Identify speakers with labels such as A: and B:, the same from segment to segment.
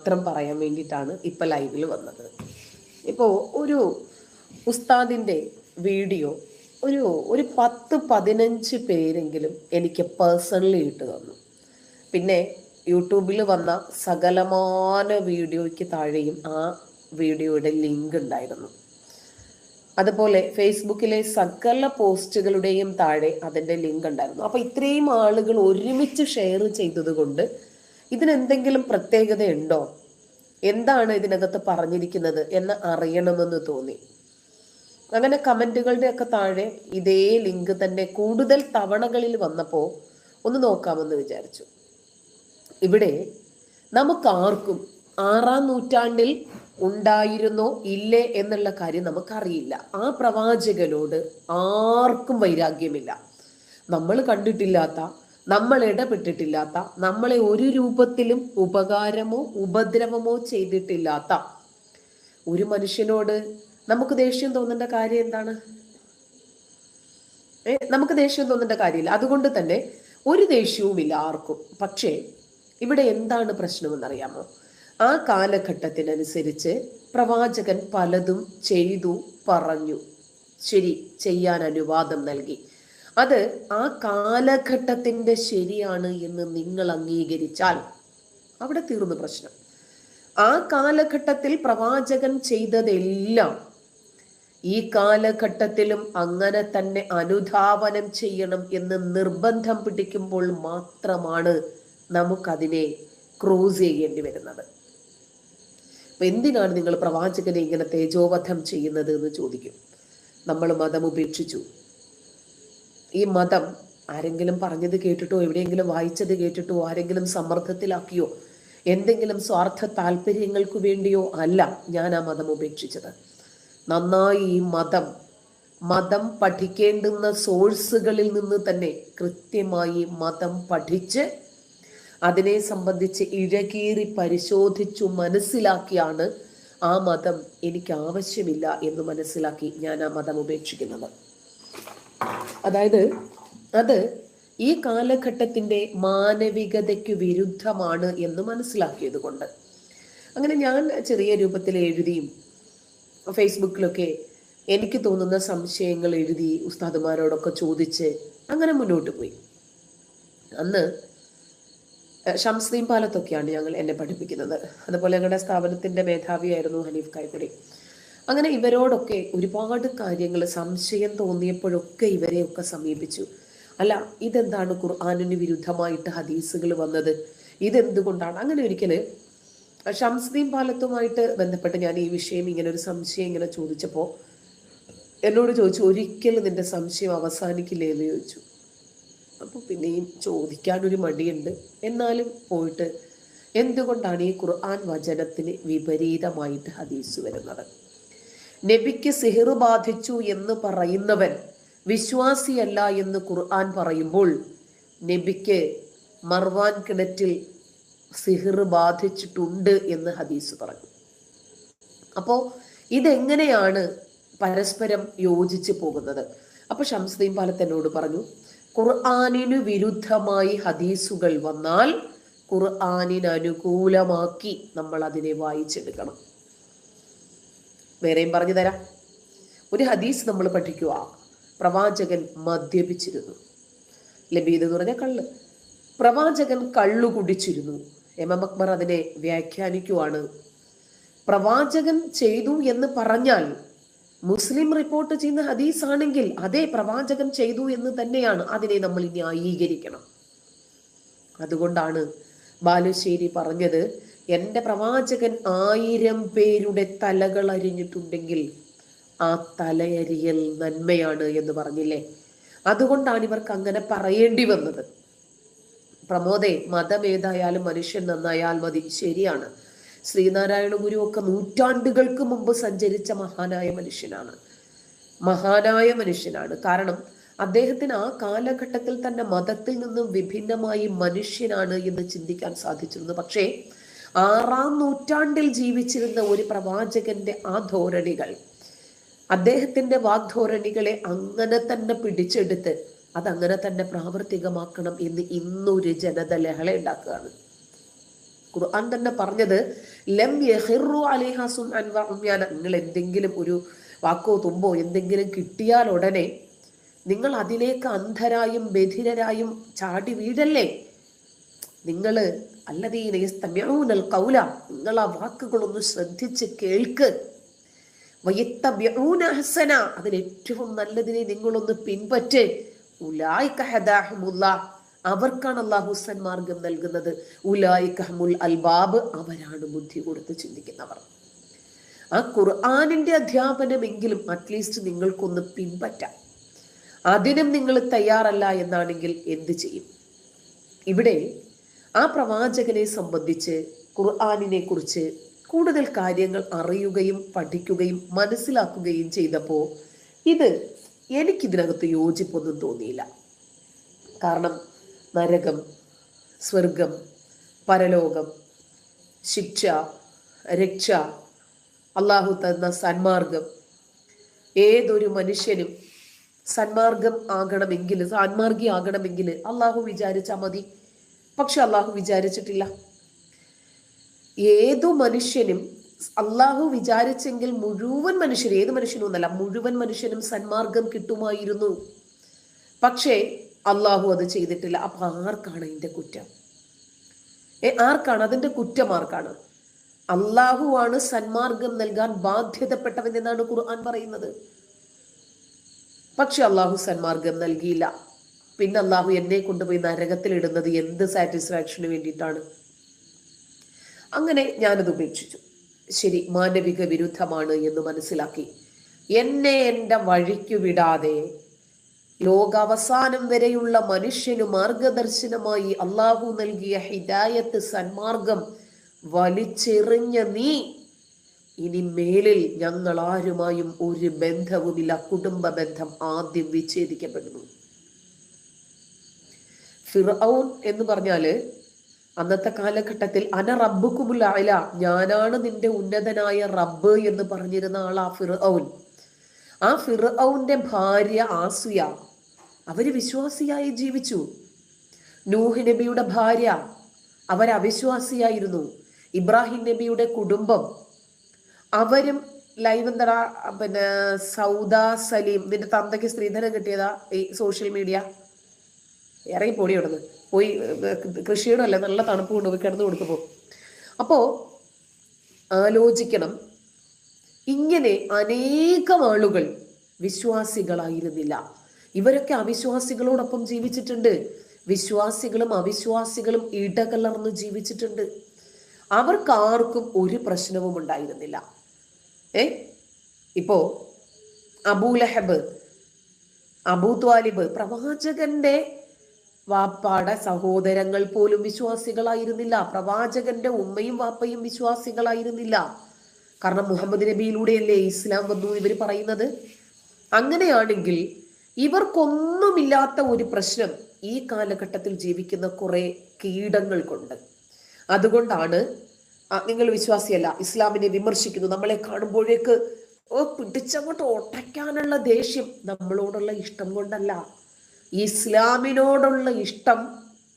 A: മാത്രം പറയാൻ വേണ്ടിയിട്ടാണ് ഇപ്പൊ ലൈവിൽ വന്നത്. ഇപ്പോ ഒരു ഉസ്താദിന്റെ വീഡിയോ ഒരു ഒരു പത്ത് പതിനഞ്ച് പേരെങ്കിലും എനിക്ക് പേഴ്സണലി ഇട്ട് തന്നു. പിന്നെ യൂട്യൂബിൽ വന്ന സകലമാന വീഡിയോയ്ക്ക് താഴെയും ആ വീഡിയോയുടെ ലിങ്ക് ഉണ്ടായിരുന്നു. അതുപോലെ ഫേസ്ബുക്കിലെ സകല പോസ്റ്റുകളുടെയും താഴെ അതിന്റെ ലിങ്ക് ഉണ്ടായിരുന്നു. അപ്പൊ ഇത്രയും ആളുകൾ ഒരുമിച്ച് ഷെയർ ചെയ്തത് കൊണ്ട് ഇതിനെന്തെങ്കിലും പ്രത്യേകതയുണ്ടോ? എന്താണ് ഇതിനകത്ത് പറഞ്ഞിരിക്കുന്നത് എന്ന് അറിയണമെന്ന് തോന്നി. അങ്ങനെ കമന്റുകളുടെ ഒക്കെ താഴെ ഇതേ ലിങ്ക് തന്നെ കൂടുതൽ തവണകളിൽ വന്നപ്പോൾ ഒന്ന് നോക്കാമെന്ന് വിചാരിച്ചു. ഇവിടെ നമുക്കാർക്കും ആറാം നൂറ്റാണ്ടിൽ ഉണ്ടായിരുന്നോ ഇല്ലേ എന്നുള്ള കാര്യം നമുക്കറിയില്ല. ആ പ്രവാചകനോട് ആർക്കും വൈരാഗ്യമില്ല. നമ്മൾ കണ്ടിട്ടില്ലാത്ത നമ്മൾ ഇടപെട്ടിട്ടില്ലാത്ത നമ്മളെ ഒരു രൂപത്തിലും ഉപകാരമോ ഉപദ്രവമോ ചെയ്തിട്ടില്ലാത്ത ഒരു മനുഷ്യനോട് നമുക്ക് ദേഷ്യം തോന്നേണ്ട കാര്യം എന്താണ്? നമുക്ക് ദേഷ്യം തോന്നേണ്ട കാര്യമില്ല. അതുകൊണ്ട് തന്നെ ഒരു ദേഷ്യവുമില്ല ആർക്കും. പക്ഷേ ഇവിടെ എന്താണ് പ്രശ്നമെന്നറിയാമോ? ആ കാലഘട്ടത്തിനനുസരിച്ച് പ്രവാചകൻ പലതും ചെയ്തു പറഞ്ഞു. ശരി ചെയ്യാൻ അനുവാദം നൽകി. അത് ആ കാലഘട്ടത്തിന്റെ ശരിയാണ് എന്ന് നിങ്ങൾ അംഗീകരിച്ചാൽ അവിടെ തീർന്നു പ്രശ്നം. ആ കാലഘട്ടത്തിൽ പ്രവാചകൻ ചെയ്തതെല്ലാം ഈ കാലഘട്ടത്തിലും അങ്ങനെ തന്നെ അനുധാവനം ചെയ്യണം എന്ന് നിർബന്ധം പിടിക്കുമ്പോൾ മാത്രമാണ് നമുക്കതിനെ ക്രോസ് ചെയ്യേണ്ടി വരുന്നത്. അപ്പൊ എന്തിനാണ് നിങ്ങൾ പ്രവാചകനെ ഇങ്ങനെ തേജോവധം ചെയ്യുന്നത് എന്ന് ചോദിക്കും. നമ്മൾ മതം ഉപേക്ഷിച്ചു. ഈ മതം ആരെങ്കിലും പറഞ്ഞത് കേട്ടിട്ടോ എവിടെയെങ്കിലും വായിച്ചത് കേട്ടിട്ടോ ആരെങ്കിലും സമ്മർദ്ദത്തിലാക്കിയോ എന്തെങ്കിലും സ്വാർത്ഥ താല്പര്യങ്ങൾക്ക് വേണ്ടിയോ അല്ല ഞാൻ ആ മതം ഉപേക്ഷിച്ചത്. നന്നായി ഈ മതം മതം പഠിക്കേണ്ടുന്ന സോഴ്സുകളിൽ നിന്ന് തന്നെ കൃത്യമായി മതം പഠിച്ച് അതിനെ സംബന്ധിച്ച് ഇഴകീറി പരിശോധിച്ചു മനസ്സിലാക്കിയാണ് ആ മതം എനിക്ക് ആവശ്യമില്ല എന്ന് മനസ്സിലാക്കി ഞാൻ ആ മതം ഉപേക്ഷിക്കുന്നത്. അതായത് അത് ഈ കാലഘട്ടത്തിന്റെ മാനവികതയ്ക്ക് വിരുദ്ധമാണ് എന്ന് മനസ്സിലാക്കിയത് കൊണ്ട് അങ്ങനെ ഞാൻ ചെറിയ രൂപത്തിൽ എഴുതിയും ഫേസ്ബുക്കിലൊക്കെ എനിക്ക് തോന്നുന്ന സംശയങ്ങൾ എഴുതി ഉസ്താദുമാരോടൊക്കെ ചോദിച്ച് അങ്ങനെ മുന്നോട്ട് പോയി. അന്ന് ഷംസ്ദീൻ പാലത്തൊക്കെയാണ് ഞങ്ങൾ എന്നെ പഠിപ്പിക്കുന്നത്. അതുപോലെ ഞങ്ങളുടെ സ്ഥാപനത്തിന്റെ മേധാവിയായിരുന്നു ഹനീഫ് കായ്പുരി അങ്ങനെ ഇവരോടൊക്കെ ഒരുപാട് കാര്യങ്ങൾ സംശയം തോന്നിയപ്പോഴൊക്കെ ഇവരെയൊക്കെ സമീപിച്ചു. അല്ല ഇതെന്താണ് ഖുർആാനിന് വിരുദ്ധമായിട്ട് ഹദീസുകൾ വന്നത്? ഇതെന്തുകൊണ്ടാണ്? അങ്ങനെ ഒരിക്കൽ ഷംസ്ദീൻ പാലത്തുമായിട്ട് ബന്ധപ്പെട്ട് ഞാൻ ഈ വിഷയം ഇങ്ങനെ ഒരു സംശയം ഇങ്ങനെ ചോദിച്ചപ്പോൾ എന്നോട് ചോദിച്ചു ഒരിക്കലും നിന്റെ സംശയം അവസാനിക്കില്ലേ? എന്ന് ചോദിച്ചു. അപ്പോൾ പിന്നെയും ചോദിക്കാനൊരു മടിയുണ്ട്. എന്നാലും പോയിട്ട് എന്തുകൊണ്ടാണ് ഈ ഖുർആൻ വചനത്തിന് വിപരീതമായിട്ട് ഹദീസ് വരുന്നത്? നബിക്ക് സിഹിർ ബാധിച്ചു എന്ന് പറയുന്നവൻ വിശ്വാസിയല്ല എന്ന് ഖുർആൻ പറയുമ്പോൾ നബിക്ക് മർവാൻ കിണറ്റിൽ സിഹിർ ബാധിച്ചിട്ടുണ്ട് എന്ന് ഹദീസ് പറഞ്ഞു. അപ്പോൾ ഇതെങ്ങനെയാണ് പരസ്പരം യോജിച്ച് പോകുന്നത്? അപ്പൊ ഷംസ്ദീൻ പാലത്ത് എന്നോട് പറഞ്ഞു ഖുർആാനിനു വിരുദ്ധമായി ഹദീസുകൾ വന്നാൽ ഖുർആാനിന് അനുകൂലമാക്കി നമ്മൾ അതിനെ വായിച്ചെടുക്കണം. വേറെയും പറഞ്ഞു തരാം. ഒരു ഹദീസ് നമ്മൾ പഠിക്കുക പ്രവാചകൻ മദ്യപിച്ചിരുന്നു. ലബീദ് എന്ന് പറഞ്ഞ കള്ള്. പ്രവാചകൻ കള്ളു കുടിച്ചിരുന്നു. എം എം അക്ബർ അതിനെ വ്യാഖ്യാനിക്കുവാണ്. പ്രവാചകൻ ചെയ്തു എന്ന് പറഞ്ഞാൽ മുസ്ലിം റിപ്പോർട്ട് ചെയ്യുന്ന ഹദീസ് ആണെങ്കിൽ അതേ പ്രവാചകൻ ചെയ്തു എന്ന് തന്നെയാണ് അതിനെ നമ്മൾ ന്യായീകരിക്കണം. അതുകൊണ്ടാണ് ബാലുശ്ശേരി പറഞ്ഞത് എന്റെ പ്രവാചകൻ ആയിരം പേരുടെ തലകൾ അരിഞ്ഞിട്ടുണ്ടെങ്കിൽ ആ തലയരിയൽ നന്മയാണ് എന്ന് പറഞ്ഞില്ലേ? അതുകൊണ്ടാണ് ഇവർക്ക് അങ്ങനെ പറയേണ്ടി വന്നത്. പ്രമോദേ മതം ഏതായാലും മനുഷ്യൻ നന്നായാൽ മതി. ശരിയാണ്. ശ്രീനാരായണ ഗുരു ഒക്കെ നൂറ്റാണ്ടുകൾക്ക് മുമ്പ് സഞ്ചരിച്ച മഹാനായ മനുഷ്യനാണ്. മഹാനായ മനുഷ്യനാണ്. കാരണം അദ്ദേഹത്തിന് ആ കാലഘട്ടത്തിൽ തന്നെ മതത്തിൽ നിന്നും വിഭിന്നമായി മനുഷ്യനാണ് എന്ന് ചിന്തിക്കാൻ സാധിച്ചിരുന്നു. പക്ഷേ ആറാം നൂറ്റാണ്ടിൽ ജീവിച്ചിരുന്ന ഒരു പ്രവാചകന്റെ ആ ധോരണികൾ. അദ്ദേഹത്തിന്റെ വാഗ്ധോരണികളെ അങ്ങനെ തന്നെ പിടിച്ചെടുത്ത് അതങ്ങനെ തന്നെ പ്രാവർത്തികമാക്കണം എന്ന് ഇന്നൊരു ജനത ലഹള ഉണ്ടാക്കുകയാണ്. ഖുർആൻ തന്നെ പറഞ്ഞത് ലം യഹിറു അലിഹാസും അൻവാൻ നിങ്ങൾ എന്തെങ്കിലും ഒരു വാക്കോ തുമ്പോ എന്തെങ്കിലും കിട്ടിയാൽ ഉടനെ നിങ്ങൾ അതിലേക്ക് അന്ധരായും ബധിരരായും ചാടി വീഴല്ലേ? നിങ്ങൾ അല്ലതീനൽ കൗല നിങ്ങൾ ആ വാക്കുകളൊന്ന് ശ്രദ്ധിച്ച് കേൾക്ക്. ഹസന അതിലേറ്റവും നല്ലതിനെ നിങ്ങളൊന്ന് പിൻപറ്റ്. അവർക്കാണ് അള്ളാഹു സന്മാർഗം നൽകുന്നത്. ഉലായിക്കഹമുൽ അൽബാബ് അവരാണ് ബുദ്ധി കൊടുത്ത് ചിന്തിക്കുന്നവർ. ആ ഖുർആാനിന്റെ അധ്യാപനമെങ്കിലും അറ്റ്ലീസ്റ്റ് നിങ്ങൾക്കൊന്ന് പിൻപറ്റാം. അതിനും നിങ്ങൾ തയ്യാറല്ല എന്നാണെങ്കിൽ എന്ത് ചെയ്യും? ഇവിടെ ആ പ്രവാചകനെ സംബന്ധിച്ച് ഖുർആാനിനെ കുറിച്ച് കൂടുതൽ കാര്യങ്ങൾ അറിയുകയും പഠിക്കുകയും മനസ്സിലാക്കുകയും ചെയ്തപ്പോൾ ഇത് എനിക്കിതിനകത്ത് യോജിപ്പൊന്നും തോന്നിയില്ല. കാരണം നരകം സ്വർഗം പരലോകം ശിക്ഷ രക്ഷ അള്ളാഹു തന്ന സന്മാർഗം ഏതൊരു മനുഷ്യനും സന്മാർഗം ആകണമെങ്കിൽ സന്മാർഗി ആകണമെങ്കിൽ അള്ളാഹു വിചാരിച്ചാൽ മതി. പക്ഷെ അള്ളാഹു വിചാരിച്ചിട്ടില്ല. ഏതു മനുഷ്യനും അള്ളാഹു വിചാരിച്ചെങ്കിൽ മുഴുവൻ മനുഷ്യരും ഏത് മനുഷ്യനും ഒന്നല്ല മുഴുവൻ മനുഷ്യനും സന്മാർഗം കിട്ടുമായിരുന്നു. പക്ഷേ അള്ളാഹു അത് ചെയ്തിട്ടില്ല. അപ്പൊ ആർക്കാണ് അതിന്റെ കുറ്റം? ഏ ആർക്കാണ്? അതിന്റെ കുറ്റം ആർക്കാണ്? അള്ളാഹു ആണ് സന്മാർഗം നൽകാൻ ബാധ്യതപ്പെട്ടവൻ എന്നാണ് ഖുർആൻ പറയുന്നത്. പക്ഷെ അള്ളാഹു സന്മാർഗം നൽകിയില്ല. പിന്നെ അള്ളാഹു എന്നെ കൊണ്ടുപോയി നരകത്തിൽ ഇടുന്നത് എന്ത് സാറ്റിസ്ഫാക്ഷന് വേണ്ടിയിട്ടാണ്? അങ്ങനെ ഞാനത് ഉപേക്ഷിച്ചു. ശരി മാനവിക വിരുദ്ധമാണ് എന്ന് മനസ്സിലാക്കി. എന്നെ എന്റെ വഴിക്കു വിടാതെ ലോകാവസാനം വരെയുള്ള മനുഷ്യന് മാർഗദർശനമായി അള്ളാഹു നൽകിയ ഹിദായത്ത് സന്മാർഗം വലിച്ചെറിഞ്ഞ നീ ഇനി മേലിൽ ഞങ്ങൾ ആരുമായും ഒരു ബന്ധവുമില്ല. കുടുംബ ബന്ധം ആദ്യം വിച്ഛേദിക്കപ്പെടുന്നു. ഫിറൌൻ എന്ന് പറഞ്ഞാൽ അന്നത്തെ കാലഘട്ടത്തിൽ അന റബ്ബുക്കുമുൽ അല ഞാനാണ് നിന്റെ ഉന്നതനായ റബ്ബ് എന്ന് പറഞ്ഞിരുന്ന ആൾ ആ ഫിറൌൻ ആ ഫിറൌന്റെ ഭാര്യ ആസുയ അവർ വിശ്വാസിയായി ജീവിച്ചു. നൂഹ് നബിയുടെ ഭാര്യ അവർ അവിശ്വാസിയായിരുന്നു. ഇബ്രാഹിം നബിയുടെ കുടുംബം. അവരും ലൈവ് എന്താ പിന്നെ സൗദ സലീം നിന്റെ തന്തയ്ക്ക് സ്ത്രീധനം കിട്ടിയതാ ഈ സോഷ്യൽ മീഡിയ ഇറങ്ങി പൊടി ഇവിടുന്ന് പോയി കൃഷിയുടെ അല്ല നല്ല തണുപ്പ് കൊണ്ടുപോയി കിടന്നു കൊടുക്കുമ്പോൾ അപ്പോൾ ആലോചിക്കണം. ഇങ്ങനെ അനേകം ആളുകൾ വിശ്വാസികളായിരുന്നില്ല. ഇവരൊക്കെ അവിശ്വാസികളോടൊപ്പം ജീവിച്ചിട്ടുണ്ട്. വിശ്വാസികളും അവിശ്വാസികളും ഇടകലർന്ന് ജീവിച്ചിട്ടുണ്ട്. അവർക്കാർക്കും ഒരു പ്രശ്നവും ഉണ്ടായിരുന്നില്ല. ഏ? ഇപ്പോ അബൂലഹബ് അബൂത്വാലിബ് പ്രവാചകന്റെ വാപ്പാടെ സഹോദരങ്ങൾ പോലും വിശ്വാസികളായിരുന്നില്ല. പ്രവാചകന്റെ ഉമ്മയും വാപ്പയും വിശ്വാസികളായിരുന്നില്ല. കാരണം മുഹമ്മദ് നബിയിലൂടെയല്ലേ ഇസ്ലാം വന്നു ഇവർ പറയുന്നത്? അങ്ങനെയാണെങ്കിൽ ഇവർക്കൊന്നുമില്ലാത്ത ഒരു പ്രശ്നം ഈ കാലഘട്ടത്തിൽ ജീവിക്കുന്ന കുറെ കൊണ്ട്. അതുകൊണ്ടാണ് നിങ്ങൾ വിശ്വാസിയല്ല ഇസ്ലാമിനെ വിമർശിക്കുന്നു. നമ്മളെ കാണുമ്പോഴേക്ക് പിടിച്ചങ്ങോട്ട് ഒട്ടയ്ക്കാനുള്ള ദേഷ്യം നമ്മളോടുള്ള ഇഷ്ടം കൊണ്ടല്ല. ഇസ്ലാമിനോടുള്ള ഇഷ്ടം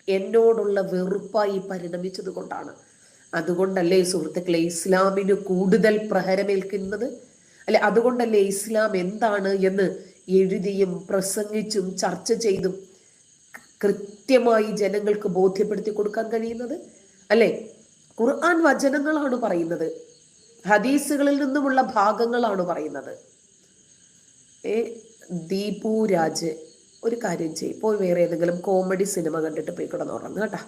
A: എന്നോടുള്ള വെറുപ്പായി പരിണമിച്ചത് കൊണ്ടാണ്. അതുകൊണ്ടല്ലേ സുഹൃത്തുക്കളെ ഇസ്ലാമിന് കൂടുതൽ പ്രഹരമേൽക്കുന്നത്? അല്ലെ അതുകൊണ്ടല്ലേ ഇസ്ലാം എന്താണ് എന്ന് എഴുതിയും പ്രസംഗിച്ചും ചർച്ച ചെയ്തും കൃത്യമായി ജനങ്ങൾക്ക് ബോധ്യപ്പെടുത്തി കൊടുക്കാൻ കഴിയുന്നത്? അല്ലെ ഖുർആൻ വചനങ്ങളാണ് പറയുന്നത്. ഹദീസുകളിൽ നിന്നുമുള്ള ഭാഗങ്ങളാണ് പറയുന്നത്. ഏ ദീപു രാജ് ഒരു കാര്യം ചെയ്യും. പോയി വേറെ ഏതെങ്കിലും കോമഡി സിനിമ കണ്ടിട്ട് പോയി കിടന്നുറങ്ങുക കേട്ടാ.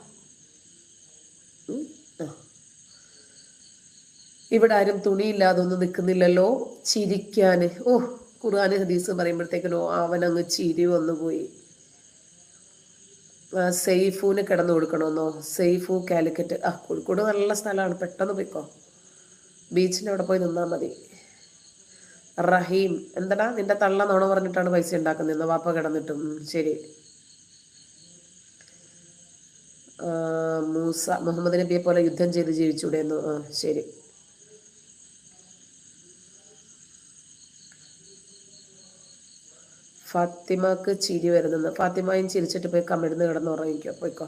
A: ഇവിടെ ആരും തുണിയില്ലാതെ ഒന്നും നിൽക്കുന്നില്ലല്ലോ. ചിരിക്കാന്. ഓ ഖുർആൻ ഹദീസ് പറയുമ്പോഴത്തേക്കിനോ അവനങ്ങ് ചിരി വന്നുപോയി സെയ്ഫൂന് കിടന്നു കൊടുക്കണമെന്നോ സെയ്ഫു കാലിക്കറ്റ്. ആ കോഴിക്കോട് നല്ല സ്ഥലമാണ്. പെട്ടെന്ന് പോയിക്കോ. ബീച്ചിന്റെ അവിടെ പോയി നിന്നാൽ മതി. റഹീം. എന്തടാ നിന്റെ തള്ള നോണ പറഞ്ഞിട്ടാണ് പൈസ ഉണ്ടാക്കുന്നത്? വാപ്പ കിടന്നിട്ടും. ശരി. മൂസ മുഹമ്മദ് നബിയെ പോലെ യുദ്ധം ചെയ്ത് ജീവിച്ചൂടെ എന്ന്. ആ ശരി. ഫാത്തിമക്ക് ചിരി വരുന്നെന്ന് ഫാത്തിമയും ചിരിച്ചിട്ട് പോയി കമിഴ്ന്ന് കിടന്ന് ഉറങ്ങിക്കോ. പോയിക്കോ.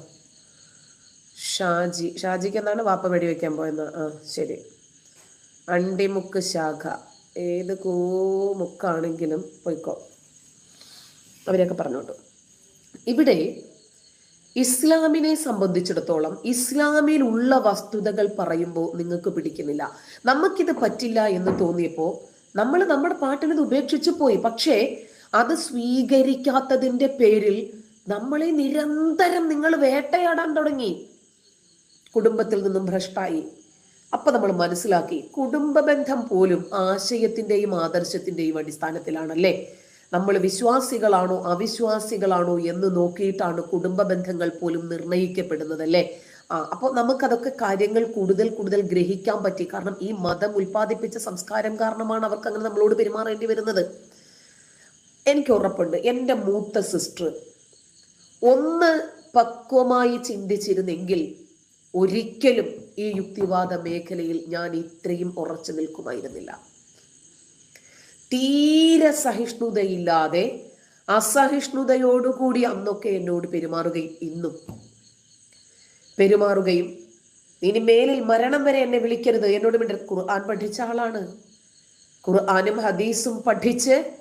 A: ഷാജി. ഷാജിക്ക് എന്താണ് വാപ്പ വെടിവെക്കാൻ പോയെന്ന്? ആ ശരി. അണ്ടിമുക്ക് ശാഖ. ഏത് കൂമുക്കാണെങ്കിലും പോയിക്കോ. അവരെയൊക്കെ പറഞ്ഞോട്ടു. ഇവിടെ ഇസ്ലാമിനെ സംബന്ധിച്ചിടത്തോളം ഇസ്ലാമിൽ ഉള്ള വസ്തുതകൾ പറയുമ്പോൾ നിങ്ങൾക്ക് പിടിക്കുന്നില്ല. നമുക്കിത് പറ്റില്ല എന്ന് തോന്നിയപ്പോൾ നമ്മൾ നമ്മുടെ പാട്ടിനത് ഉപേക്ഷിച്ചു പോയി. പക്ഷേ അത് സ്വീകരിക്കാത്തതിന്റെ പേരിൽ നമ്മളെ നിരന്തരം നിങ്ങൾ വേട്ടയാടാൻ തുടങ്ങി. കുടുംബത്തിൽ നിന്നും ഭ്രഷ്ടായി. അപ്പൊ നമ്മൾ മനസ്സിലാക്കി കുടുംബ ബന്ധം പോലും ആശയത്തിന്റെയും ആദർശത്തിന്റെയും അടിസ്ഥാനത്തിലാണല്ലേ? നമ്മൾ വിശ്വാസികളാണോ അവിശ്വാസികളാണോ എന്ന് നോക്കിയിട്ടാണ് കുടുംബ ബന്ധങ്ങൾ പോലും നിർണയിക്കപ്പെടുന്നതല്ലേ? ആ അപ്പോൾ നമുക്കതൊക്കെ കാര്യങ്ങൾ കൂടുതൽ കൂടുതൽ ഗ്രഹിക്കാൻ പറ്റി. കാരണം ഈ മതം ഉൽപ്പാദിപ്പിച്ച സംസ്കാരം കാരണമാണ് അവർക്ക് അങ്ങനെ നമ്മളോട് പെരുമാറേണ്ടി വരുന്നത്. എനിക്ക് ഉറപ്പുണ്ട്. എന്റെ മൂത്ത സിസ്റ്റർ ഒന്ന് പക്വമായി ചിന്തിച്ചിരുന്നെങ്കിൽ ഒരിക്കലും ഈ യുക്തിവാദ മേഖലയിൽ ഞാൻ ഇത്രയും ഉറച്ചു നിൽക്കുമായിരുന്നില്ല. തീരെ സഹിഷ്ണുതയില്ലാതെ അസഹിഷ്ണുതയോടുകൂടി അന്നൊക്കെ എന്നോട് പെരുമാറുകയും ഇന്നും പെരുമാറുകയും ഇനി മേലിൽ മരണം വരെ എന്നെ വിളിക്കരുത്. എന്നോട് വേണ്ടി ഖുർആൻ പഠിച്ച ആളാണ്. ഖുർആാനും ഹദീസും പഠിച്ച്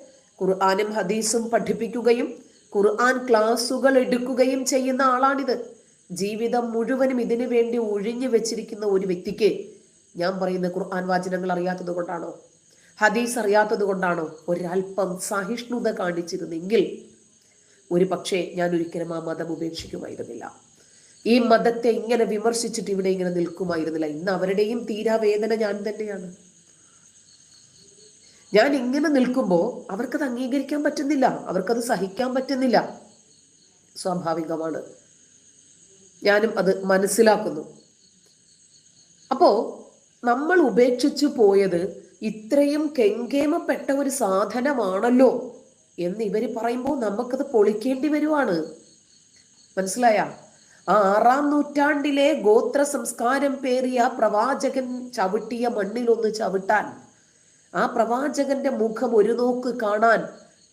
A: ഖുർആാനും ഹദീസും പഠിപ്പിക്കുകയും ഖുർആൻ ക്ലാസുകൾ എടുക്കുകയും ചെയ്യുന്ന ആളാണിത്. ജീവിതം മുഴുവനും ഇതിനു വേണ്ടി ഒഴിഞ്ഞു വെച്ചിരിക്കുന്ന ഒരു വ്യക്തിക്ക് ഞാൻ പറയുന്ന ഖുർആൻ വാചനങ്ങൾ അറിയാത്തത് കൊണ്ടാണോ? ഹദീസ് അറിയാത്തത് കൊണ്ടാണോ? ഒരൽപ്പം സഹിഷ്ണുത കാണിച്ചിരുന്നെങ്കിൽ ഒരു പക്ഷേ ഞാൻ ഒരിക്കലും ആ മതം ഉപേക്ഷിക്കുമായിരുന്നില്ല. ഈ മതത്തെ ഇങ്ങനെ വിമർശിച്ചിട്ട് ഇവിടെ ഇങ്ങനെ നിൽക്കുമായിരുന്നില്ല. ഇന്ന് അവരുടെയും തീരാവേദന ഞാൻ തന്നെയാണ്. ഞാൻ ഇങ്ങനെ നിൽക്കുമ്പോൾ അവർക്കത് അംഗീകരിക്കാൻ പറ്റുന്നില്ല. അവർക്കത് സഹിക്കാൻ പറ്റുന്നില്ല. സ്വാഭാവികമാണ്. ഞാനും അത് മനസ്സിലാക്കുന്നു. അപ്പോ നമ്മൾ ഉപേക്ഷിച്ചു പോയത് ഇത്രയും കെങ്കേമപ്പെട്ട ഒരു സാധനമാണല്ലോ എന്ന് ഇവർ പറയുമ്പോൾ നമുക്കത് പൊളിക്കേണ്ടി വരുവാണ്. മനസ്സിലായ? ആ ആറാം നൂറ്റാണ്ടിലെ ഗോത്ര സംസ്കാരം പേറിയ പ്രവാചകൻ ചവിട്ടിയ മണ്ണിലൊന്ന് ചവിട്ടാൻ ആ പ്രവാചകന്റെ മുഖം ഒരു നോക്ക് കാണാൻ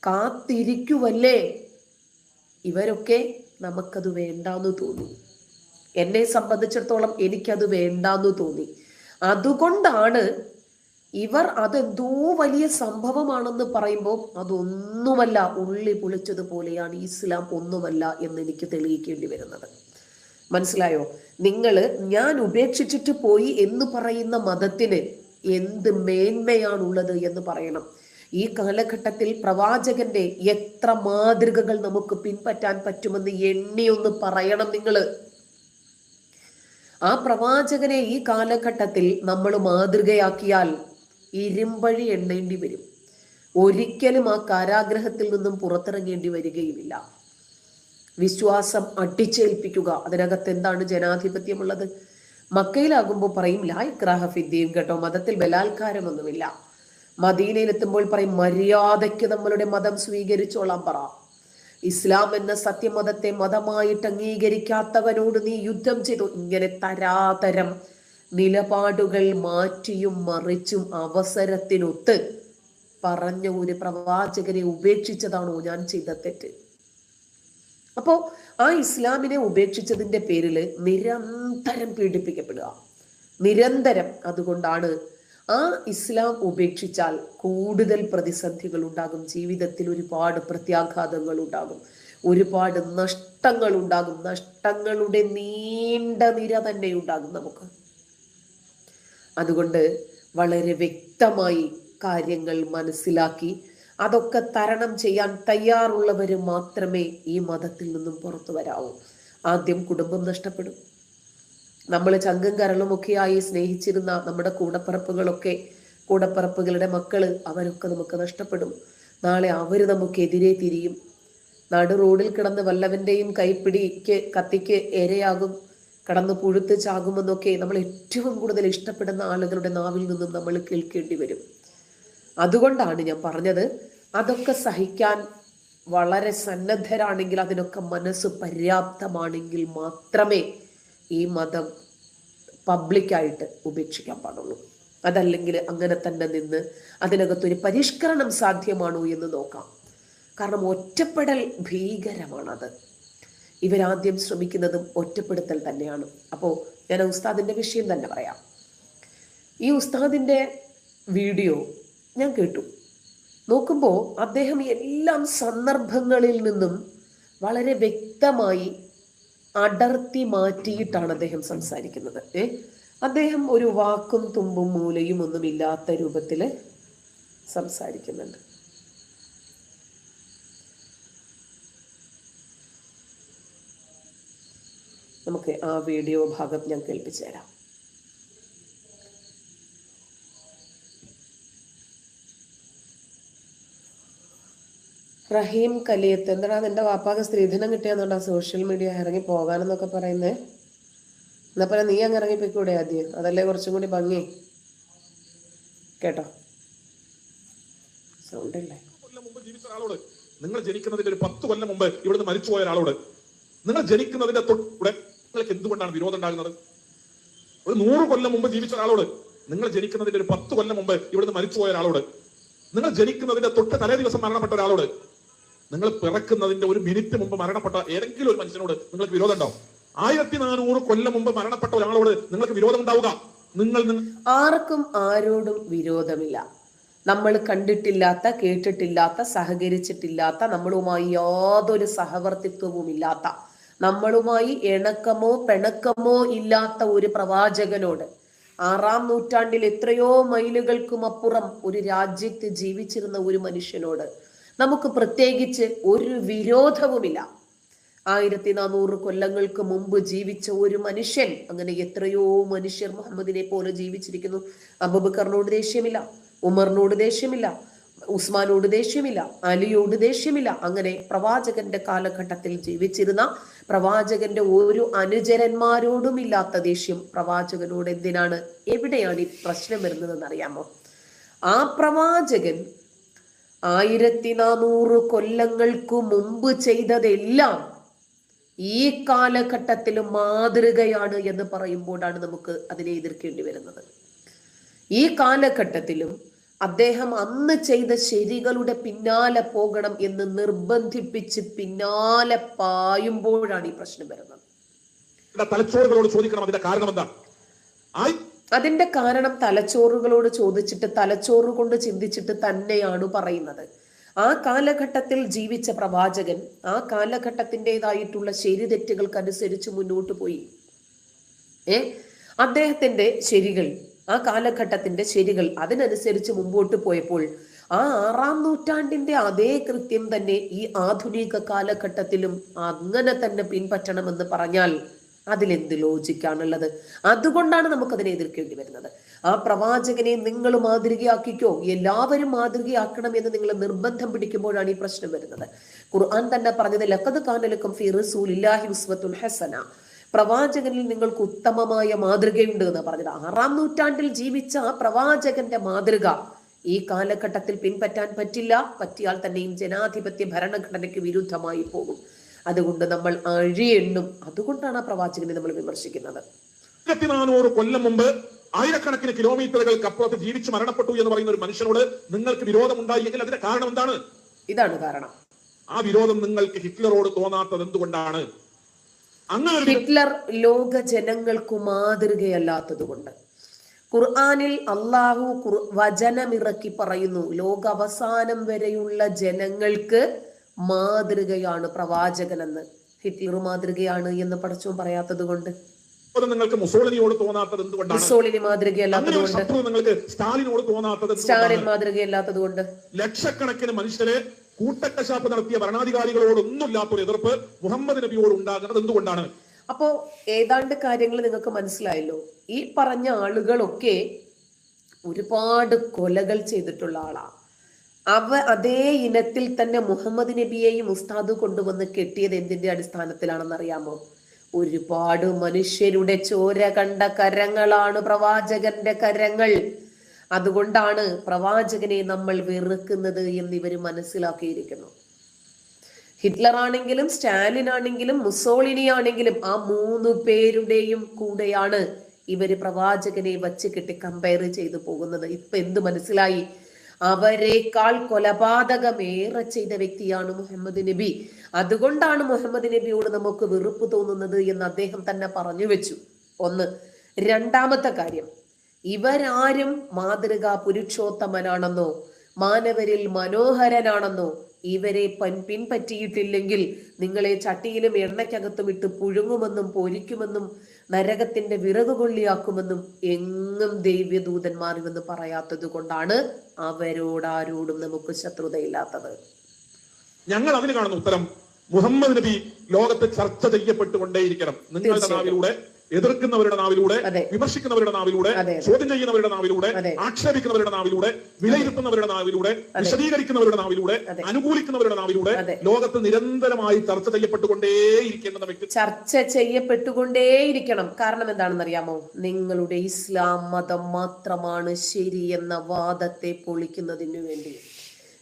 A: കാത്തിരിക്കുവല്ലേ? ഇവരൊക്കെ നമുക്കത് വേണ്ടാന്ന് തോന്നി. എന്നെ സംബന്ധിച്ചിടത്തോളം എനിക്കത് വേണ്ടാന്ന് തോന്നി. അതുകൊണ്ടാണ് ഇവർ അതെന്തോ വലിയ സംഭവമാണെന്ന് പറയുമ്പോൾ അതൊന്നുമല്ല ഉള്ളി പൊളിച്ചതുപോലെയാണ് ഇസ്ലാം ഒന്നുമല്ല എന്ന് എനിക്ക് തെളിയിക്കേണ്ടി വരുന്നത്. മനസ്സിലായോ? നിങ്ങൾ ഞാൻ ഉപേക്ഷിച്ചിട്ട് പോയി എന്ന് പറയുന്ന മതത്തിന് എന്ത് മേന്മയാണുള്ളത് എന്ന് പറയണം. ഈ കാലഘട്ടത്തിൽ പ്രവാചകന്റെ എത്ര മാതൃകകൾ നമുക്ക് പിൻപറ്റാൻ പറ്റുമെന്ന് എണ്ണിയൊന്ന് പറയണം നിങ്ങൾ ആ പ്രവാചകനെ ഈ കാലഘട്ടത്തിൽ നമ്മൾ മാതൃകയാക്കിയാൽ ഇരുമ്പഴി എണ്ണേണ്ടി വരും. ഒരിക്കലും ആ കാരാഗ്രഹത്തിൽ നിന്നും പുറത്തിറങ്ങേണ്ടി വരികയുമില്ല. വിശ്വാസം അടിച്ചേൽപ്പിക്കുക അതിനകത്ത് എന്താണ് ജനാധിപത്യമുള്ളത്? മക്കയിലാകുമ്പോൾ പറയും ലായ്ക്രാഹഫിദ്യയും കേട്ടോ. മതത്തിൽ ബലാത്കാരമൊന്നുമില്ല. മദീനയിലെത്തുമ്പോൾ പറയും മര്യാദയ്ക്ക് നമ്മളുടെ മതം സ്വീകരിച്ചോളാം പറ. ഇസ്ലാം എന്ന സത്യമതത്തെ മതമായിട്ട് അംഗീകരിക്കാത്തവനോട് നീ യുദ്ധം ചെയ്തു. ഇങ്ങനെ തരാതരം നിലപാടുകൾ മാറ്റിയും മറിച്ചും അവസരത്തിനൊത്ത് പറഞ്ഞ ഒരു പ്രവാചകനെ ഉപേക്ഷിച്ചതാണോ ഞാൻ ചെയ്ത തെറ്റ്? അപ്പോ ആ ഇസ്ലാമിനെ ഉപേക്ഷിച്ചതിന്റെ പേരിൽ നിരന്തരം പീഡിപ്പിക്കപ്പെടുക. നിരന്തരം അതുകൊണ്ടാണ് ആ ഇസ്ലാം ഉപേക്ഷിച്ചാൽ കൂടുതൽ പ്രതിസന്ധികൾ ഉണ്ടാകും. ജീവിതത്തിൽ ഒരുപാട് പ്രത്യാഘാതങ്ങൾ ഉണ്ടാകും. ഒരുപാട് നഷ്ടങ്ങൾ ഉണ്ടാകും. നഷ്ടങ്ങളുടെ നീണ്ട നിര തന്നെ ഉണ്ടാകും നമുക്ക്. അതുകൊണ്ട് വളരെ വ്യക്തമായി കാര്യങ്ങൾ മനസ്സിലാക്കി അതൊക്കെ തരണം ചെയ്യാൻ തയ്യാറുള്ളവർ മാത്രമേ ഈ മതത്തിൽ നിന്നും പുറത്തു വരാവൂ. ആദ്യം കുടുംബം നഷ്ടപ്പെടും. നമ്മൾ ചങ്കും കരളുമൊക്കെയായി സ്നേഹിച്ചിരുന്ന നമ്മുടെ കൂടപ്പറപ്പുകളൊക്കെ കൂടപ്പറപ്പുകളുടെ മക്കൾ അവരൊക്കെ നമുക്ക് നഷ്ടപ്പെടും. നാളെ അവർ നമുക്കെതിരെ തിരിയും. നടു റോഡിൽ കിടന്ന് വല്ലവന്റെയും കൈപ്പിടിക്ക് കത്തിക്ക് ഇരയാകും കടന്ന് പുഴുത്ത് ചാകുമെന്നൊക്കെ നമ്മൾ ഏറ്റവും കൂടുതൽ ഇഷ്ടപ്പെടുന്ന ആളുകളുടെ നാവിൽ നിന്നും നമ്മൾ കേൾക്കേണ്ടി വരും. അതുകൊണ്ടാണ് ഞാൻ പറഞ്ഞത് അതൊക്കെ സഹിക്കാൻ വളരെ സന്നദ്ധരാണെങ്കിൽ അതിനൊക്കെ മനസ്സ് പര്യാപ്തമാണെങ്കിൽ മാത്രമേ ഈ മതം പബ്ലിക്കായിട്ട് ഉപേക്ഷിക്കാൻ പാടുള്ളൂ. അതല്ലെങ്കിൽ അങ്ങനെ തന്നെ നിന്ന് അതിനകത്തൊരു പരിഷ്കരണം സാധ്യമാണോ എന്ന് നോക്കാം. കാരണം ഒറ്റപ്പെടൽ ഭീകരമാണത്. ഇവരാദ്യം ശ്രമിക്കുന്നതും ഒറ്റപ്പെടുത്തൽ തന്നെയാണ്. അപ്പോൾ ഞാൻ ഉസ്താദിന്റെ വിഷയം തന്നെ പറയാം. ഈ ഉസ്താദിന്റെ വീഡിയോ ഞാൻ കേട്ടു. നോക്കുമ്പോൾ അദ്ദേഹം എല്ലാം സന്ദർഭങ്ങളിൽ നിന്നും വളരെ വ്യക്തമായി അടർത്തി മാറ്റിയിട്ടാണ് അദ്ദേഹം സംസാരിക്കുന്നത്. ഏ? അദ്ദേഹം ഒരു വാക്കും തുമ്പും മൂലയും ഒന്നും ഇല്ലാത്ത രൂപത്തിൽ സംസാരിക്കുന്നുണ്ട്. നമുക്ക് ആ വീഡിയോ ഭാഗം ഞാൻ കേൾപ്പിച്ചു തരാം റഹീം കലിയത്ത്. എന്താണ് നിന്റെ വാപ്പാക്ക് സ്ത്രീധനം കിട്ടിയെന്നുണ്ടോ? സോഷ്യൽ മീഡിയ ഇറങ്ങി പോകാനെന്നൊക്കെ പറയുന്നേ. എന്നാ പോലെ നീ അങ്ങ് ഇറങ്ങിപ്പോയിക്കൂടെ ആദ്യം? അതല്ലേ കുറച്ചും കൂടി ഭംഗി? കേട്ടോ? സൗണ്ട് ഇല്ലേ?
B: കൊല്ലം ജീവിച്ച നിങ്ങൾ ജനിക്കുന്നതിന്റെ ഒരു പത്ത് കൊല്ലം മുമ്പ് ഇവിടുന്ന് മരിച്ചുപോയ ഒരാളോട് നിങ്ങൾ ജനിക്കുന്നതിന്റെ തൊട്ടുകൂടെ നിങ്ങൾക്ക് എന്തുകൊണ്ടാണ് വിരോധം ഉണ്ടാകുന്നത്? ഒരു നൂറ് കൊല്ലം മുമ്പ് ജീവിച്ച ഒരാളോട് നിങ്ങൾ ജനിക്കുന്നതിന്റെ ഒരു പത്ത് കൊല്ലം മുമ്പ് ഇവിടുന്ന് മരിച്ചുപോയ ഒരാളോട് നിങ്ങൾ ജനിക്കുന്നതിന്റെ തൊട്ട് തലേ ദിവസം മരണപ്പെട്ട ഒരാളോട് നിങ്ങൾ പിറക്കുന്നതിന്റെ ഒരു മിനിറ്റ് മുമ്പ് മരണപ്പെട്ട ഏതെങ്കിലും ഒരു മനുഷ്യനോട് നിങ്ങൾക്ക് വിരോധം ഉണ്ടാവും ആയിരത്തി നാനൂറ് കൊല്ലം മുമ്പ് മരണപ്പെട്ട ഒരാളോട് നിങ്ങൾക്ക് വിരോധം ഉണ്ടാവുക? നിങ്ങൾ
A: ആർക്കും ആരോടും വിരോധമില്ല. നമ്മൾ കണ്ടിട്ടില്ലാത്ത കേട്ടിട്ടില്ലാത്ത സഹകരിച്ചിട്ടില്ലാത്ത നമ്മളുമായി യാതൊരു സഹവർത്തിത്വവും ഇല്ലാത്ത നമ്മളുമായി ഇണക്കമോ പിണക്കമോ ഇല്ലാത്ത ഒരു പ്രവാചകനോട് ആറാം നൂറ്റാണ്ടിൽ എത്രയോ മൈലുകൾക്കും അപ്പുറം ഒരു രാജ്യത്ത് ജീവിച്ചിരുന്ന ഒരു മനുഷ്യനോട് നമുക്ക് പ്രത്യേകിച്ച് ഒരു വിരോധവുമില്ല. ആയിരത്തി നാനൂറ് കൊല്ലങ്ങൾക്ക് മുമ്പ് ജീവിച്ച ഒരു മനുഷ്യൻ അങ്ങനെ എത്രയോ മനുഷ്യർ മുഹമ്മദിനെ പോലെ ജീവിച്ചിരിക്കുന്നു. അബുബക്കറിനോട് ദേഷ്യമില്ല ഉമറിനോട് ദേഷ്യമില്ല ഉസ്മാനോട് ദേഷ്യമില്ല അലിയോട് ദേഷ്യമില്ല. അങ്ങനെ പ്രവാചകന്റെ കാലഘട്ടത്തിൽ ജീവിച്ചിരുന്ന പ്രവാചകന്റെ ഒരു അനുചരന്മാരോടും ഇല്ലാത്ത ദേഷ്യം പ്രവാചകനോട് എന്തിനാണ്? എവിടെയാണ് ഈ പ്രശ്നം വരുന്നതെന്ന് അറിയാമോ? ആ പ്രവാചകൻ ആയിരത്തി നാനൂറ് കൊല്ലങ്ങൾക്ക് മുമ്പ് ചെയ്തതെല്ലാം ഈ കാലഘട്ടത്തിൽ മാതൃകയാണ് എന്ന് പറയുമ്പോഴാണ് നമുക്ക് അതിനെ എതിർക്കേണ്ടി വരുന്നത്. ഈ കാലഘട്ടത്തിലും അദ്ദേഹം അന്ന് ചെയ്ത ശരികളുടെ പിന്നാലെ പോകണം എന്ന് നിർബന്ധിപ്പിച്ച് പിന്നാലെ പായുമ്പോഴാണ് ഈ പ്രശ്നം വരുന്നത്.
B: തലച്ചോറുകളോട് ചോദിക്കണം അതിന്റെ കാരണം എന്താ
A: അതിന്റെ കാരണം തലച്ചോറുകളോട് ചോദിച്ചിട്ട് തലച്ചോറ് കൊണ്ട് ചിന്തിച്ചിട്ട് തന്നെയാണ് പറയുന്നത്. ആ കാലഘട്ടത്തിൽ ജീവിച്ച പ്രവാചകൻ ആ കാലഘട്ടത്തിന്റെതായിട്ടുള്ള ശരി തെറ്റുകൾക്കനുസരിച്ച് മുന്നോട്ട് പോയി. ഏ? അദ്ദേഹത്തിന്റെ ശരികൾ ആ കാലഘട്ടത്തിന്റെ ശരികൾ അതിനനുസരിച്ച് മുമ്പോട്ട് പോയപ്പോൾ ആ ആറാം നൂറ്റാണ്ടിന്റെ അതേ കൃത്യം തന്നെ ഈ ആധുനിക കാലഘട്ടത്തിലും അങ്ങനെ തന്നെ പിൻപറ്റണമെന്ന് പറഞ്ഞാൽ അതിലെന്ത് ലോജിക്കാണുള്ളത്? അതുകൊണ്ടാണ് നമുക്കതിനെ എതിർക്കേണ്ടി വരുന്നത്. ആ പ്രവാചകനെ നിങ്ങൾ മാതൃകയാക്കിക്കോ എല്ലാവരും മാതൃകയാക്കണം എന്ന് നിങ്ങൾ നിർബന്ധം പിടിക്കുമ്പോഴാണ് ഈ പ്രശ്നം വരുന്നത്. ഖുർആൻ തന്നെ പറഞ്ഞത് ലക്കത് കാനലക്കും ഫി റസൂലില്ലാഹി ഉസ്വത്തുൽ ഹസന. പ്രവാചകനിൽ നിങ്ങൾക്ക് ഉത്തമമായ മാതൃകയുണ്ട് എന്ന് പറഞ്ഞത്. ആറാം നൂറ്റാണ്ടിൽ ജീവിച്ച ആ പ്രവാചകന്റെ മാതൃക ഈ കാലഘട്ടത്തിൽ പിൻപറ്റാൻ പറ്റില്ല. പറ്റിയാൽ തന്നെയും ജനാധിപത്യ ഭരണഘടനയ്ക്ക് വിരുദ്ധമായി പോകും. അതുകൊണ്ട് നമ്മൾ അഴിയെണ്ണും. അതുകൊണ്ടാണ് ആ പ്രവാചകനെ നമ്മൾ വിമർശിക്കുന്നത്.
B: നാനൂറ് കൊല്ലം മുമ്പ് ആയിരക്കണക്കിന് കിലോമീറ്ററുകൾക്ക് അപ്പുറത്ത് ജീവിച്ച് മരണപ്പെട്ടു എന്ന് പറയുന്ന ഒരു മനുഷ്യനോട് നിങ്ങൾക്ക് വിരോധം ഉണ്ടായി എങ്കിൽ അതിന്റെ കാരണം എന്താണ്?
A: ഇതാണ് കാരണം.
B: ആ വിരോധം നിങ്ങൾക്ക് ഹിറ്റ്ലറോട് തോന്നാത്തത് എന്തുകൊണ്ടാണ്? അങ്ങനെ
A: ഹിറ്റ്ലർ ലോക ജനങ്ങൾക്ക് മാതൃകയല്ലാത്തത് കൊണ്ട് ഖുർആാനിൽ അള്ളാഹു വചനമിറക്കി പറയുന്നു ലോക അവസാനം വരെയുള്ള ജനങ്ങൾക്ക് മാതൃകയാണ് പ്രവാചകനെന്ന്. ഹിറ്റ്ലർ മാതൃകയാണ് എന്ന് പഠിച്ചോ പറയാത്തത് കൊണ്ട്.
B: നിങ്ങൾക്ക് മുസോളിനിയോട് തോന്നാത്തത് എന്തുകൊണ്ടാണ്?
A: മുസോളിനി മാതൃകയല്ലാത്തത് കൊണ്ട്.
B: നിങ്ങൾക്ക് സ്റ്റാലിനോട് തോന്നാത്തത്
A: സ്റ്റാലിൻ മാതൃകയല്ലാത്തത് കൊണ്ട്.
B: ലക്ഷക്കണക്കിന് മനുഷ്യരെ കൂട്ടക്കശാപ്പ് നടത്തിയ ഭരണാധികാരികളോട് ഒന്നുമില്ലാത്തൊരു എതിർപ്പ് മുഹമ്മദ് നബിയോട് ഉണ്ടാകുന്നത് എന്തുകൊണ്ടാണ്?
A: അപ്പോ ഏതാണ്ട് കാര്യങ്ങൾ നിങ്ങൾക്ക് മനസ്സിലായല്ലോ. ഈ പറഞ്ഞ ആളുകളൊക്കെ ഒരുപാട് കൊലകൾ ചെയ്തിട്ടുള്ള ആളാ. അവ അതേ ഇനത്തിൽ തന്നെ മുഹമ്മദ് നബിയെയും ഉസ്താദ് കൊണ്ടുവന്ന് കെട്ടിയത് എന്തിന്റെ അടിസ്ഥാനത്തിലാണെന്ന് അറിയാമോ? ഒരുപാട് മനുഷ്യരുടെ ചോര കണ്ട കരങ്ങളാണ് പ്രവാചകന്റെ കരങ്ങൾ. അതുകൊണ്ടാണ് പ്രവാചകനെ നമ്മൾ വെറുക്കുന്നത് എന്ന് ഇവർ മനസ്സിലാക്കിയിരിക്കുന്നു. ഹിറ്റ്ലർ ആണെങ്കിലും സ്റ്റാലിൻ ആണെങ്കിലും മുസോളിനി ആണെങ്കിലും ആ മൂന്ന് പേരുടെയും കൂടെയാണ് ഇവർ പ്രവാചകനെ വച്ച് കെട്ടി കമ്പയർ ചെയ്തു പോകുന്നത്. ഇപ്പൊ എന്ത് മനസ്സിലായി? അവരെക്കാൾ കൊലപാതകമേറെ ചെയ്ത വ്യക്തിയാണ് മുഹമ്മദ് നബി. അതുകൊണ്ടാണ് മുഹമ്മദ് നബിയോട് നമുക്ക് വെറുപ്പ് തോന്നുന്നത് എന്ന് അദ്ദേഹം തന്നെ പറഞ്ഞു വെച്ചു. ഒന്ന് രണ്ടാമത്തെ കാര്യം ഇവരാരും മാതൃകാ പുരുഷോത്തമനാണെന്നോ മാനവരിൽ മനോഹരനാണെന്നോ ഇവരെ പൻ പിൻപറ്റിയിട്ടില്ലെങ്കിൽ നിങ്ങളെ ചട്ടിയിലും എണ്ണയ്ക്കകത്തും ഇട്ട് പുഴുങ്ങുമെന്നും പൊരിക്കുമെന്നും നരകത്തിന്റെ വിറകുകൊള്ളിയാക്കുമെന്നും എങ്ങും ദൈവദൂതന്മാർ എന്ന് പറയാത്തത് കൊണ്ടാണ് അവരോടാരോടും നമുക്ക് ശത്രുതയില്ലാത്തത്
B: ഞങ്ങൾ അതിന് കാണുന്ന ഉത്തരം മുഹമ്മദ് നബി ലോകത്ത് ചർച്ച ചെയ്യപ്പെട്ടുകൊണ്ടേയിരിക്കണം നിങ്ങളുടെ. നാവിലൂടെ എതിർക്കുന്നവരുടെ നാവിലൂടെ വിമർശിക്കുന്നവരുടെ നാവിലൂടെ ചോദ്യം ചെയ്യുന്നവരുടെ നാവിലൂടെ ആക്ഷേപിക്കുന്നവരുടെ നാവിലൂടെ വിലയിരുത്തുന്നവരുടെ നാവിലൂടെ വിശദീകരിക്കുന്നവരുടെ നാവിലൂടെ അനുകൂലിക്കുന്നവരുടെ നാവിലൂടെ. ലോകത്ത് നിരന്തരമായി ചർച്ച ചെയ്യപ്പെട്ടുകൊണ്ടേയിരിക്കേണ്ട വ്യക്തി
A: ചർച്ച ചെയ്യപ്പെട്ടുകൊണ്ടേയിരിക്കണം. കാരണം എന്താണെന്ന് അറിയാമോ നിങ്ങളുടെ ഇസ്ലാം മതം മാത്രമാണ് ശരി എന്ന വാദത്തെ പൊളിക്കുന്നതിനു വേണ്ടി.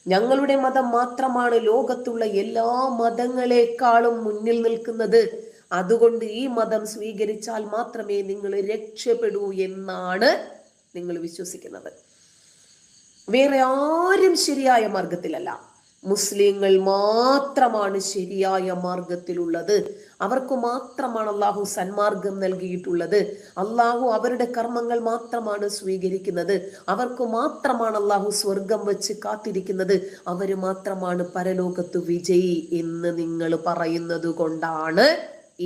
A: ഞങ്ങളുടെ മതം മാത്രമാണ് ലോകത്തുള്ള എല്ലാ മതങ്ങളെക്കാളും മുന്നിൽ നിൽക്കുന്നത്. അതുകൊണ്ട് ഈ മതം സ്വീകരിച്ചാൽ മാത്രമേ നിങ്ങൾ രക്ഷപ്പെടൂ എന്നാണ് നിങ്ങൾ വിശ്വസിക്കുന്നത്. വേറെ ആരും ശരിയായ മാർഗത്തിലല്ല മുസ്ലിങ്ങൾ മാത്രമാണ് ശരിയായ മാർഗത്തിലുള്ളത് അവർക്ക് മാത്രമാണ് അള്ളാഹു സന്മാർഗം നൽകിയിട്ടുള്ളത്. അള്ളാഹു അവരുടെ കർമ്മങ്ങൾ മാത്രമാണ് സ്വീകരിക്കുന്നത്. അവർക്ക് മാത്രമാണ് അള്ളാഹു സ്വർഗം വെച്ച് കാത്തിരിക്കുന്നത്. അവർ മാത്രമാണ് പരലോകത്ത് വിജയി എന്ന് നിങ്ങൾ പറയുന്നത് കൊണ്ടാണ്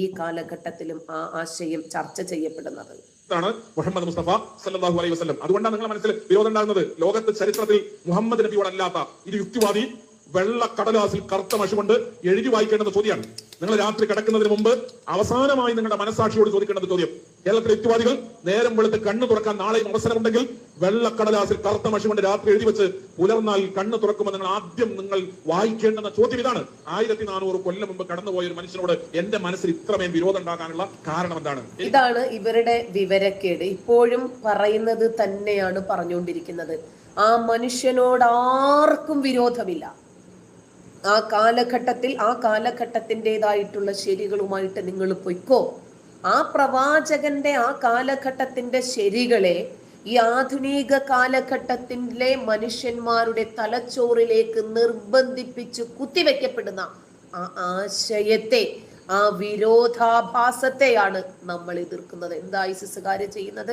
A: ഈ കാലഘട്ടത്തിലും ആ ആശയം ചർച്ച ചെയ്യപ്പെടുന്നത്. ാണ്
B: മുഹമ്മദ് മുസ്തഫ സല്ലാഹു അലൈഹി വസ്ലം അതുകൊണ്ടാണ് നിങ്ങളുടെ മനസ്സിൽ വിരോധം ഉണ്ടാകുന്നത്. ലോകത്ത് ചരിത്രത്തിൽ മുഹമ്മദ് നബിയോടല്ലാത്ത ഇത് യുക്തിവാദി വെള്ള കടലാസിൽ കറുത്ത മഷി എഴുതി വായിക്കേണ്ടത് ചോദ്യമാണ്. നിങ്ങൾ രാത്രി കിടക്കുന്നതിന് മുമ്പ് അവസാനമായി നിങ്ങളുടെ മനസ്സാക്ഷിയോട് ചോദിക്കേണ്ടത് ചോദ്യം. കേരളത്തിലെ യുക്തിവാദികൾ നേരം വെളുത്ത് കണ്ണു തുറക്കാൻ നാളെയും അവസരമുണ്ടെങ്കിൽ വെള്ള കടലാസിൽ കറുത്ത മഷി കൊണ്ട് രാത്രി എഴുതി വെച്ച് പുലർന്നാൽ കണ്ണ് തുറക്കുമ്പോൾ നിങ്ങൾ ആദ്യം നിങ്ങൾ വായിക്കേണ്ടെന്ന ചോദ്യം ഇതാണ്. ആയിരത്തി നാനൂറ് കൊല്ലം മുമ്പ് കടന്നുപോയ ഒരു മനുഷ്യനോട് എന്റെ മനസ്സിൽ ഇത്രമേൽ വിരോധം ഉണ്ടാകാനുള്ള കാരണം എന്താണ്?
A: ഇതാണ് ഇവരുടെ വിവരക്കേട്. ഇപ്പോഴും പറയുന്നത് തന്നെയാണ് പറഞ്ഞുകൊണ്ടിരിക്കുന്നത്. ആ മനുഷ്യനോട് ആർക്കും വിരോധമില്ല. ആ കാലഘട്ടത്തിൽ ആ കാലഘട്ടത്തിന്റെതായിട്ടുള്ള ശരികളുമായിട്ട് നിങ്ങൾ പൊയ്ക്കോ. ആ പ്രവാചകന്റെ ആ കാലഘട്ടത്തിന്റെ ശരികളെ ഈ ആധുനിക കാലഘട്ടത്തിലെ മനുഷ്യന്മാരുടെ തലച്ചോറിലേക്ക് നിർബന്ധിപ്പിച്ച് കുത്തിവെക്കപ്പെടുന്ന ആ ആശയത്തെ ആ വിരോധാഭാസത്തെയാണ് നമ്മൾ എതിർക്കുന്നത്. എന്താ ഐസിസുകാര് ചെയ്യുന്നത്?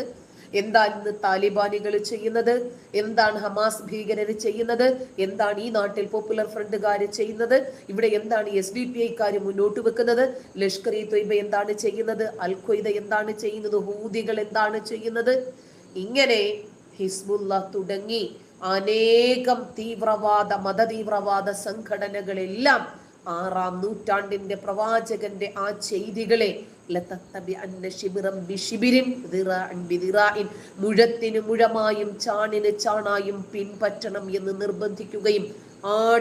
A: എന്താ ഇന്ന് താലിബാനികൾ ചെയ്യുന്നത്? എന്താണ് ഹമാസ് ഭീകരർ ചെയ്യുന്നത്? എന്താണ് ഈ നാട്ടിൽ പോപ്പുലർ ഫ്രണ്ടുകാർ ചെയ്യുന്നത്? ഇവിടെ എന്താണ് എസ് ഡി പി ഐക്കാർ മുന്നോട്ട് വെക്കുന്നത്? ലഷ്കർ ഇ തൊയ്ബ എന്താണ് ചെയ്യുന്നത്? അൽ എന്താണ് ചെയ്യുന്നത്? ഹൂദികൾ എന്താണ് ചെയ്യുന്നത്? ഇങ്ങനെ ഹിസ്ബുല്ല തുടങ്ങി അനേകം തീവ്രവാദ മതതീവ്രവാദ സംഘടനകളെല്ലാം ആറാം നൂറ്റാണ്ടിന്റെ പ്രവാചകന്റെ ആ ചെയ്തികളെ മുഴത്തിന് മുഴമായും ചാണിന് ചാണായും പിൻപറ്റണം എന്ന് നിർബന്ധിക്കുകയും ആ